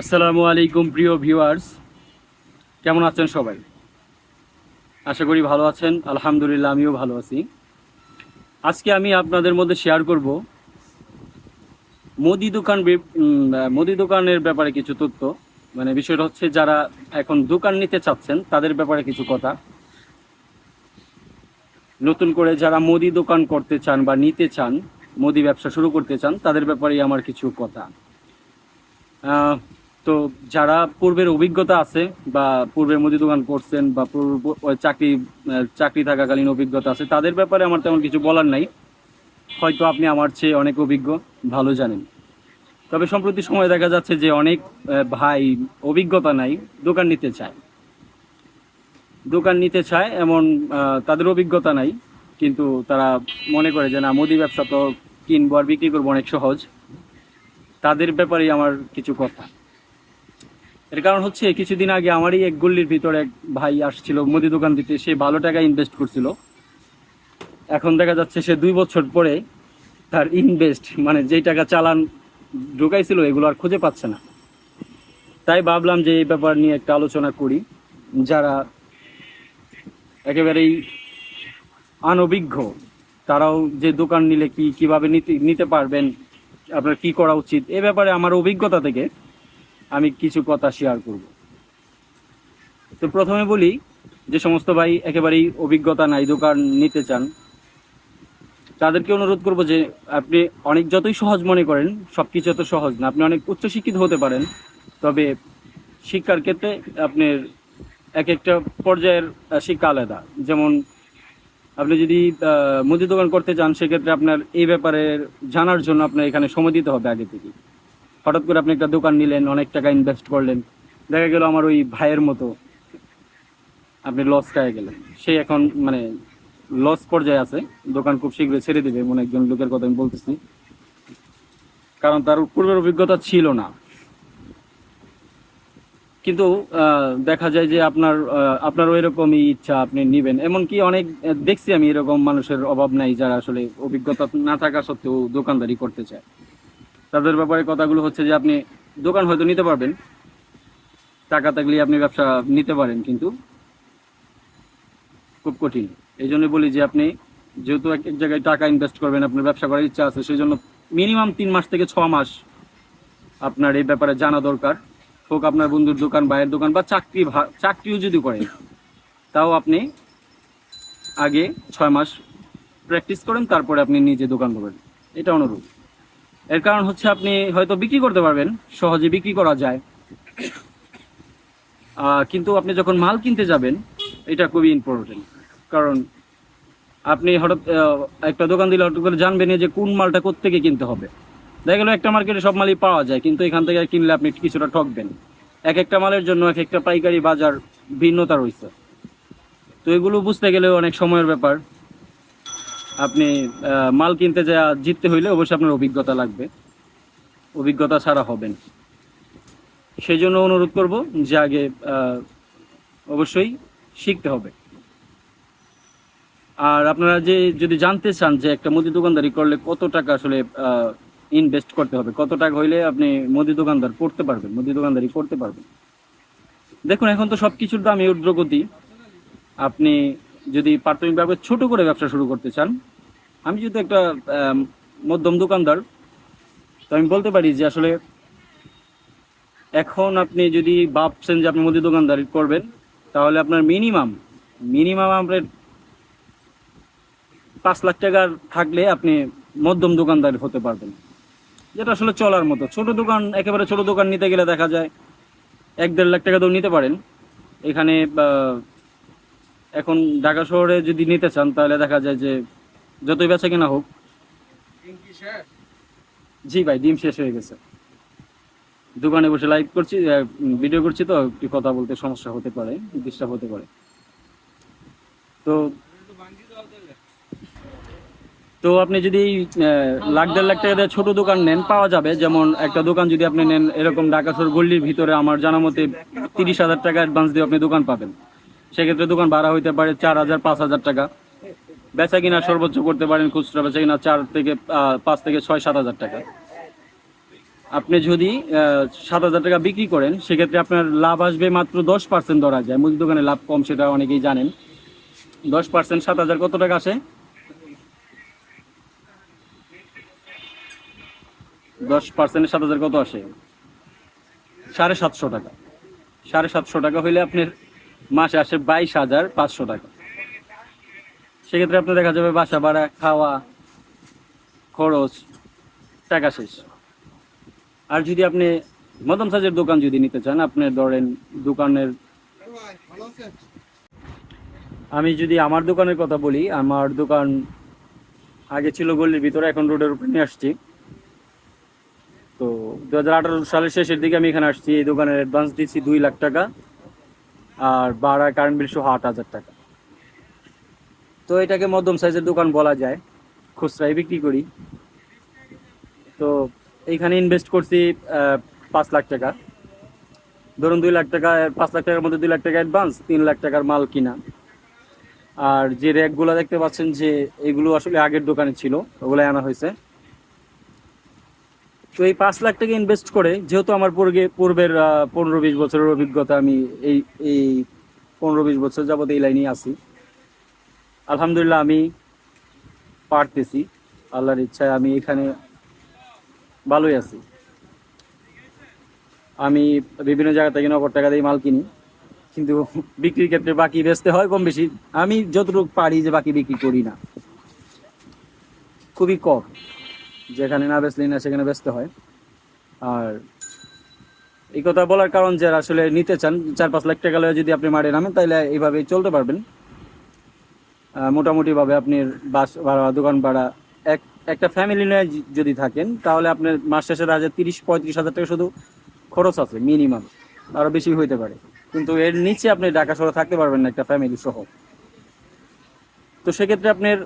আসসালামু আলাইকুম, প্রিয় ভিউয়ার্স। কেমন আছেন সবাই? আশা করি ভালো আছেন। আলহামদুলিল্লাহ, আমিও ভালো আছি। আজকে আমি আপনাদের মধ্যে শেয়ার করব মুদি দোকান মুদি দোকানের ব্যাপারে কিছু তথ্য। মানে বিষয়টা হচ্ছে, যারা এখন দোকান নিতে চাচ্ছেন, তাদের ব্যাপারে কিছু কথা। নতুন করে যারা মুদি দোকান করতে চান বা নিতে চান, মুদি ব্যবসা শুরু করতে চান, তাদের ব্যাপারেই আমার কিছু কথা। তো যারা পূর্বের অভিজ্ঞতা আছে বা পূর্বের মুদি দোকান করছেন বা পূর্ব চাকরি চাকরি থাকাকালীন অভিজ্ঞতা আছে, তাদের ব্যাপারে আমার তেমন কিছু বলার নাই। হয়তো আপনি আমার চেয়ে অনেক অভিজ্ঞ, ভালো জানেন। তবে সম্প্রতি সময় দেখা যাচ্ছে যে অনেক ভাই অভিজ্ঞতা নাই, দোকান নিতে চায়। দোকান নিতে চায় এমন তাদের অভিজ্ঞতা নাই, কিন্তু তারা মনে করে যে না, মুদি ব্যবসা তো কিনবো আর বিক্রি করব অনেক সহজ। তাদের ব্যাপারেই আমার কিছু কথা। এর কারণ হচ্ছে কিছুদিন আগে আমারই এক গল্লির ভিতরে এক ভাই আসছিল, মুদি দোকান দিতে। সে ভালো টাকা ইনভেস্ট করছিল। এখন দেখা যাচ্ছে সে দুই বছর পরে তার ইনভেস্ট মানে যেই টাকা চালান ঢুকাইছিল, এগুলো আর খুঁজে পাচ্ছে না। তাই ভাবলাম যে এই ব্যাপার নিয়ে একটা আলোচনা করি, যারা একেবারেই অনভিজ্ঞ তারাও যে দোকান নিলে কি, কীভাবে নিতে নিতে পারবেন, আপনার কি করা উচিত, এ ব্যাপারে আমার অভিজ্ঞতা থেকে আমি কিছু কথা শেয়ার করব। তো প্রথমে বলি যে সমস্ত ভাই একেবারেই অভিজ্ঞতা নাই, দোকান নিতে চান, তাদেরকে অনুরোধ করব যে আপনি অনেক যতই সহজ মনে করেন সব কিছু এত সহজ না, আপনি অনেক উচ্চশিক্ষিত হতে পারেন, তবে শিক্ষার ক্ষেত্রে আপনার এক একটা পর্যায়ের শিক্ষা আলাদা। যেমন আপনি যদি মুদি দোকান করতে চান, সেক্ষেত্রে আপনার এই ব্যাপারে জানার জন্য আপনার এখানে সময় দিতে হবে আগে থেকে হঠাৎ করে আপনি একটা দোকান নিলেন অনেক টাকা ইনভেস্ট করলেন। দেখা গেল আমার ওই ভাইয়ের মতো আপনি লস খায় গেলেন। সে এখন মানে লস পর্যায়ে আছে দোকান খুব শীঘ্রই ছেড়ে দেবে এমন একজন লোকের কথা আমি বলতেছি। কারণ তার পূর্বের অভিজ্ঞতা ছিল না। কিন্তু দেখা যায় যে আপনার আহ, আপনারও এরকমই ইচ্ছা আপনি নিবেন। এমনকি অনেক দেখছি আমি এরকম মানুষের অভাব নাই যারা আসলে অভিজ্ঞতা না থাকা সত্ত্বেও দোকানদারি করতে চায়। তাদের ব্যাপারে কথাগুলো হচ্ছে যে আপনি দোকান হয়তো নিতে পারবেন। টাকা থাকলে আপনি ব্যবসা নিতে পারেন, কিন্তু খুব কঠিন। এই জন্য বলি যে আপনি যেহেতু এক এক জায়গায় টাকা ইনভেস্ট করবেন, আপনার ব্যবসা করার ইচ্ছা আছে সেই জন্য মিনিমাম তিন মাস থেকে ছ মাস আপনার এই ব্যাপারে জানা দরকার। হোক আপনার বন্ধুর দোকান, ভাইয়ের দোকান বা চাকরি চাকরিও যদি করেন, তাও আপনি আগে ছয় মাস প্র্যাকটিস করেন, তারপরে আপনি নিজে দোকান করবেন এটা অনুরোধ এর কারণ হচ্ছে আপনি হয়তো বিক্রি করতে পারবেন, সহজে বিক্রি করা যায়। কিন্তু আপনি যখন মাল কিনতে যাবেন, এটা খুবই ইম্পর্টেন্ট কারণ আপনি হঠাৎ একটা দোকান দিলে হঠাৎ করে জানবেন যে কোন মালটা কোত্থেকে কিনতে হবে। দেখা গেলো একটা মার্কেটে সব মালই পাওয়া যায়, কিন্তু এখান থেকে কিনলে আপনি কিছুটা ঠকবেন। এক একটা মালের জন্য এক একটা পাইকারি বাজার ভিন্নতা রয়েছে। তো এগুলো বুঝতে গেলে অনেক সময়ের ব্যাপার। আপনি মাল কিনতে যা জিততে হইলে অবশ্যই আপনার অভিজ্ঞতা লাগবে। অভিজ্ঞতা ছাড়া হবেন সেই জন্য অনুরোধ করব যে আগে অবশ্যই শিখতে হবে। আর আপনারা যে, যদি জানতে চান যে একটা মুদি দোকানদারি করলে কত টাকা আসলে ইনভেস্ট করতে হবে, কত টাকা হইলে আপনি মুদি দোকানদার করতে পারবেন, মুদি দোকানদারি করতে পারবেন। দেখুন, এখন তো সব কিছুর দামই ঊর্ধ্বগতি। আপনি যদি প্রাথমিকভাবে ছোট করে ব্যবসা শুরু করতে চান, আমি যেহেতু একটা মধ্যম দোকানদার, তো আমি বলতে পারি যে আসলে এখন আপনি যদি ভাবছেন যে আপনি মুদি দোকানদারি করবেন, তাহলে আপনার মিনিমাম মিনিমাম আপনার পাঁচ লাখ টাকার থাকলে আপনি মধ্যম দোকানদার হতে পারবেন। যেটা আসলে চলার মতো। ছোট দোকান, একেবারে ছোট দোকান নিতে গেলে দেখা যায় এক দেড় লাখ টাকা তো নিতে পারেন। এখানে এখন ঢাকা শহরে যদি নিতে চান, তাহলে দেখা যায় যে যতই বেচা কেনা হোক। জি ভাই, ডিম শেষ হয়ে গেছে। দোকানে বসে লাইভ করছি ভিডিও করছি তো, একটু কথা বলতে সমস্যা হতে পারে, ডিস্টার্ব হতে পারে। তো তো আপনি যদি লাখ দেড় লাখ টাকা দিয়ে ছোট দোকান নেন, পাওয়া যাবে। যেমন একটা দোকান যদি আপনি নেন, এরকম ঢাকা শহর গল্লির ভিতরে আমার জানা মতে তিরিশ হাজার টাকা অ্যাডভান্স দিয়ে আপনি দোকান পাবেন। সেক্ষেত্রে দোকান ভাড়া হইতে পারে চার হাজার, পাঁচ হাজার টাকা। বেচা কিনা সর্বোচ্চ করতে পারেন খুচরা বেচা কিনা চার থেকে পাঁচ থেকে ছয়, সাত হাজার টাকা। আপনি যদি সাত হাজার টাকা বিক্রি করেন, সেক্ষেত্রে আপনার লাভ আসবে মাত্র দশ পার্সেন্ট ধরা যায়। মুদির দোকানে লাভ কম, সেটা অনেকেই জানেন। দশ পার্সেন্ট, সাত হাজার কত টাকা আসে? দশ পার্সেন্ট সাত হাজার কত আসে? সাড়ে সাতশো টাকা। সাড়ে সাতশো টাকা হইলে আপনার মাসে আসে বাইশ হাজার পাঁচশো টাকা। সেক্ষেত্রে আপনার দেখা যাবে বাসা ভাড়া, খাওয়া, খরচ, টাকা শেষ। আর যদি আপনি মদন সাজের দোকান যদি নিতে চান, আপনি ধরেন দোকানের আমি যদি আমার দোকানের কথা বলি, আমার দোকান আগে ছিল গলির ভিতরে, এখন রোডের উপরে নিয়ে আসছি। তো দু সালের শেষের দিকে আমি এখানে আসছি, এই দোকানের অ্যাডভান্স দিচ্ছি দুই লাখ টাকা। আর ভাড়া কারেন্ট বিল সহ আট হাজার টাকা। তো এটাকে মধ্যম সাইজের দোকান বলা যায়, খুচরাই বিক্রি করি। তো এইখানে ইনভেস্ট করছি পাঁচ লাখ টাকা। ধরুন দুই লাখ টাকা, পাঁচ লাখ টাকার মধ্যে দুই লাখ টাকা অ্যাডভান্স তিন লাখ টাকার মাল কিনা। আর যে র্যাকগুলো দেখতে পাচ্ছেন যে, এগুলো আসলে আগের দোকানে ছিল ওগুলো আনা হয়েছে। তো এই পাঁচ লাখ টাকা ইনভেস্ট করে, যেহেতু আমার পূর্বে, পূর্বের পনেরো বিশ বছরের অভিজ্ঞতা, আমি এই এই পনেরো বিশ বছর যাবত এই লাইনেই আছি। আলহামদুলিল্লাহ আমি পারতেছি। আল্লাহর ইচ্ছায় আমি এখানে ভালোই আছি। আমি বিভিন্ন জায়গা থেকে নগদ টাকা দিয়ে মাল কিনি, কিন্তু বিক্রির ক্ষেত্রে বাকি বেচতে হয় কম বেশি। আমি যতটুকু পারি যে বাকি বিক্রি করি না। খুবই কম। যেখানে না বেচলেই না সেখানে বেচতে হয়। আর এই কথা বলার কারণ যে আসলে নিতে চান, চার পাঁচ লাখ টাকা যদি আপনি মারে নামেন তাহলে এইভাবেই চলতে পারবেন। মোটামুটিভাবে আপনি বাস ভাড়া, দোকান ভাড়া, এক, একটা ফ্যামিলি নিয়ে যদি থাকেন, তাহলে আপনার মাস শেষে যায় তিরিশ, পঁয়ত্রিশ হাজার টাকা শুধু খরচ আছে মিনিমাম আরও বেশি হইতে পারে। কিন্তু এর নিচে আপনি ঢাকা শহরে থাকতে পারবেন না একটা ফ্যামিলি সহ। তো সেক্ষেত্রে আপনার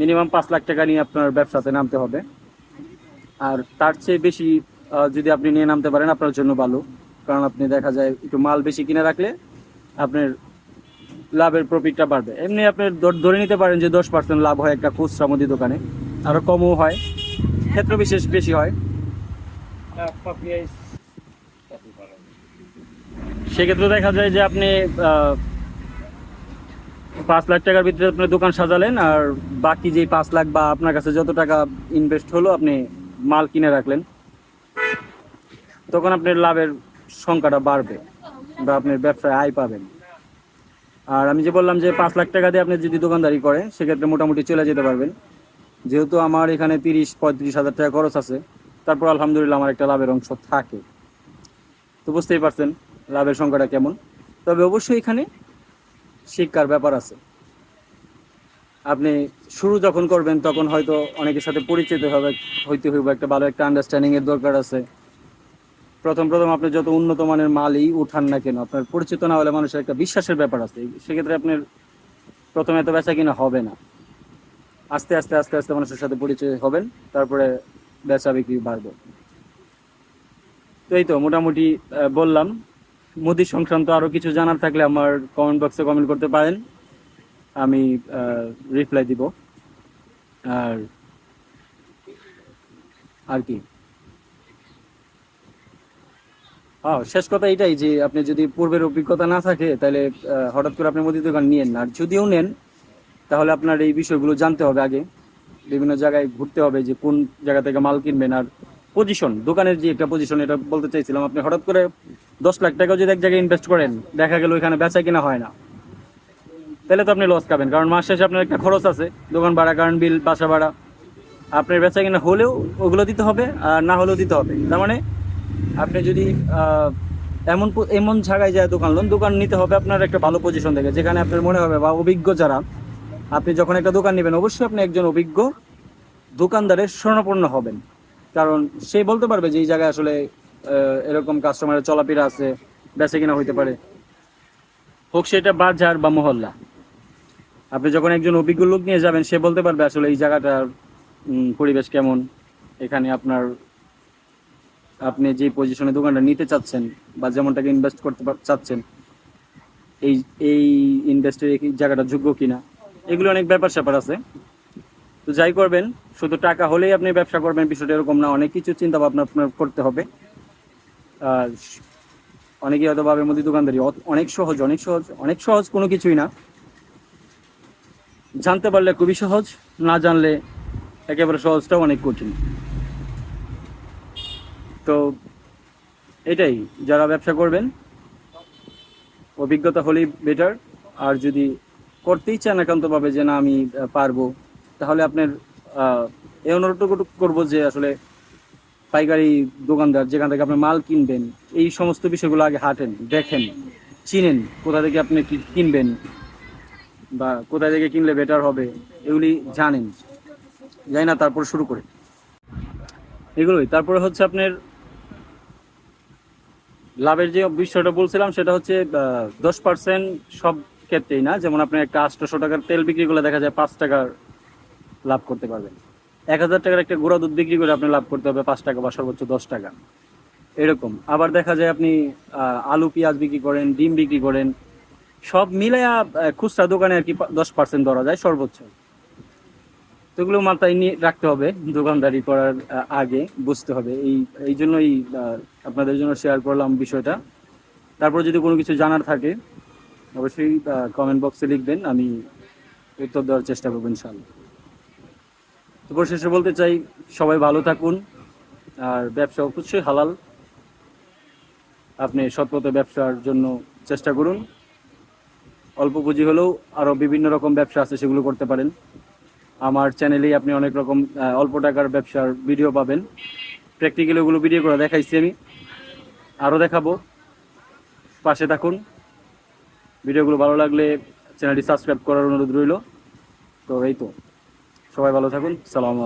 মিনিমাম পাঁচ লাখ টাকা নিয়ে আপনার ব্যবসাতে নামতে হবে। আর তার চেয়ে বেশি যদি আপনি নিয়ে নামতে পারেন, আপনার জন্য ভালো। কারণ আপনি দেখা যায় একটু মাল বেশি কিনে রাখলে আপনার লাভের প্রফিটটা বাড়বে। এমনি আপনি ধরে নিতে পারেন যে দশ পার্সেন্ট লাভ হয় একটা খুচরা মুদি দোকানে। আরও কমও হয়, ক্ষেত্র বিশেষ বেশি হয়। সেক্ষেত্রে দেখা যায় যে আপনি পাঁচ লাখ টাকার ভিতরে আপনি দোকান সাজালেন, আর বাকি যে পাঁচ লাখ বা আপনার কাছে যত টাকা ইনভেস্ট হলো আপনি মাল কিনে রাখলেন। তখন আপনার লাভের সংখ্যাটা বাড়বে বা আপনার ব্যবসায় আয় পাবেন। আর আমি যে বললাম যে পাঁচ লাখ টাকা দিয়ে আপনি যদি দোকানদারি করেন, সেক্ষেত্রে মোটামুটি চলে যেতে পারবেন। যেহেতু আমার এখানে তিরিশ, পঁয়ত্রিশ হাজার টাকা খরচ আছে, তারপর আলহামদুলিল্লাহ আমার একটা লাভের অংশ থাকে। তো বুঝতেই পারছেন লাভের সংখ্যাটা কেমন। তবে অবশ্যই এখানে শিক্ষার ব্যাপার আছে। আপনি শুরু যখন করবেন, তখন হয়তো অনেকের সাথে পরিচিত হবে, হইতে হইব একটা ভালো একটা আন্ডারস্ট্যান্ডিং এর দরকার আছে। প্রথম প্রথম আপনি যত উন্নত মানের মালই উঠান না কেন, আপনার পরিচিত না হলে মানুষের একটা বিশ্বাসের ব্যাপার আছে। সেক্ষেত্রে আপনার প্রথমে এত বেচা কিনা হবে না। আস্তে আস্তে আস্তে আস্তে মানুষের সাথে পরিচয় হবেন, তারপরে বেচা বিক্রি বাড়বে। তো এই তো মোটামুটি বললাম। মোদি সংক্রান্ত আরও কিছু জানার থাকলে আমার কমেন্ট বক্সে কমেন্ট করতে পারেন। আমি রিপ্লাই দিব। আর আর কি? হ্যাঁ শেষ কথা এটাই যে আপনি যদি পূর্বের অভিজ্ঞতা না থাকে, তাহলে হঠাৎ করে আপনি মুদি দোকান নিয়েন না। আর যদিও নেন, তাহলে আপনার এই বিষয়গুলো জানতে হবে আগে। বিভিন্ন জায়গায় ঘুরতে হবে যে কোন জায়গা থেকে মাল কিনবেন। আর পজিশন দোকানের যে একটা পজিশন এটা বলতে চাইছিলাম। আপনি হঠাৎ করে দশ লাখ টাকাও যদি এক জায়গায় ইনভেস্ট করেন, দেখা গেল ওইখানে বেচা কিনা হয় না। তাহলে তো আপনি লস খাবেন, কারণ মাস শেষে আপনার একটা খরচ আছে, দোকান ভাড়া কারেন্ট বিল বাসা ভাড়া। আপনার বেচা কিনা হলেও ওগুলো দিতে হবে, আর না হলেও দিতে হবে। তার মানে আপনি যদি এমন এমন জায়গায় যায় দোকান লোন, দোকান নিতে হবে আপনার একটা ভালো পজিশন থেকে, যেখানে আপনার মনে হবে বা অভিজ্ঞ যারা। আপনি যখন একটা দোকান নেবেন, অবশ্যই আপনি একজন অভিজ্ঞ দোকানদারের স্বর্ণপন্ন হবেন। কারণ সে বলতে পারবে যে এই জায়গায় আসলে এরকম কাস্টমারের চলাফেরা আছে, বেচে কিনা হইতে পারে। হোক সেটা বাজার বা মহল্লা। আপনি যখন একজন অভিজ্ঞ লোক নিয়ে যাবেন, সে বলতে পারবে আসলে এই জায়গাটার পরিবেশ কেমন। এখানে আপনার, আপনি যে পজিশনে দোকানটা নিতে চাচ্ছেন বা যেমনটাকে ইনভেস্ট করতে চাচ্ছেন, এই এই ইনভেস্টের এই জায়গাটা যোগ্য কিনা, এগুলো অনেক ব্যাপার স্যাপার আছে। তো যাই করবেন, শুধু টাকা হলেই আপনি ব্যবসা করবেন, বিষয়টা এরকম না, অনেক কিছু চিন্তা ভাবনা আপনার করতে হবে। অনেকেই হয়তো ভাবে মুদি দোকানদারি অনেক সহজ অনেক সহজ অনেক সহজ কোনো কিছুই না। জানতে পারলে খুবই সহজ, না জানলে একেবারে সহজটাও অনেক কঠিন। তো এটাই, যারা ব্যবসা করবেন, অভিজ্ঞতা হলেই বেটার আর যদি করতেই চান একান্তভাবে যে না, আমি পারব, তাহলে আপনার এই অনুরোধটুকু করব যে আসলে পাইকারি দোকানদার, যেখান থেকে আপনি মাল কিনবেন, এই সমস্ত বিষয়গুলো আগে হাঁটেন, দেখেন, চিনেন, কোথা থেকে আপনি কি কিনবেন বা কোথায় থেকে কিনলে বেটার হবে, এগুলি জানেন। যাই না, তারপর শুরু করে। এগুলোই। তারপরে হচ্ছে আপনার লাভের যে বিষয়টা বলছিলাম, সেটা হচ্ছে দশ পার্সেন্ট সব ক্ষেত্রেই না, যেমন আপনি একটা আটশোশো টাকার তেল বিক্রি করলে দেখা যায় পাঁচ টাকার লাভ করতে পারবেন। এক হাজার টাকার একটা গুঁড়া দুধ বিক্রি করে আপনি লাভ করতে হবে পাঁচ টাকা বা সর্বোচ্চ দশ টাকা। এরকম। আবার দেখা যায় আপনি আলু, পেঁয়াজ বিক্রি করেন, ডিম বিক্রি করেন, সব মিলাইয়া খুচরা দোকানে আর কি দশ পার্সেন্ট ধরা যায় সর্বোচ্চ। তো এগুলো মাথায় নিয়ে রাখতে হবে, দোকানদারি করার আগে বুঝতে হবে। এই এই জন্যই আপনাদের জন্য শেয়ার করলাম বিষয়টা। তারপর যদি কোনো কিছু জানার থাকে, অবশ্যই কমেন্ট বক্সে লিখবেন, আমি উত্তর দেওয়ার চেষ্টা করব ইনশাল্লাহ তো পরিশেষে বলতে চাই, সবাই ভালো থাকুন। আর ব্যবসা অবশ্যই হালাল। আপনি সৎপথে ব্যবসার জন্য চেষ্টা করুন। অল্প পুঁজি হলেও আরও বিভিন্ন রকম ব্যবসা আছে, সেগুলো করতে পারেন। আমার চ্যানেলেই আপনি অনেক রকম অল্প টাকার ব্যবসার ভিডিও পাবেন। প্র্যাকটিক্যালি ওগুলো ভিডিও করে দেখাইছি আমি। আরও দেখাবো। পাশে থাকুন। ভিডিওগুলো ভালো লাগলে চ্যানেলটি সাবস্ক্রাইব করার অনুরোধ রইল। তো এই তো। সবাই ভালো থাকুন। সালামু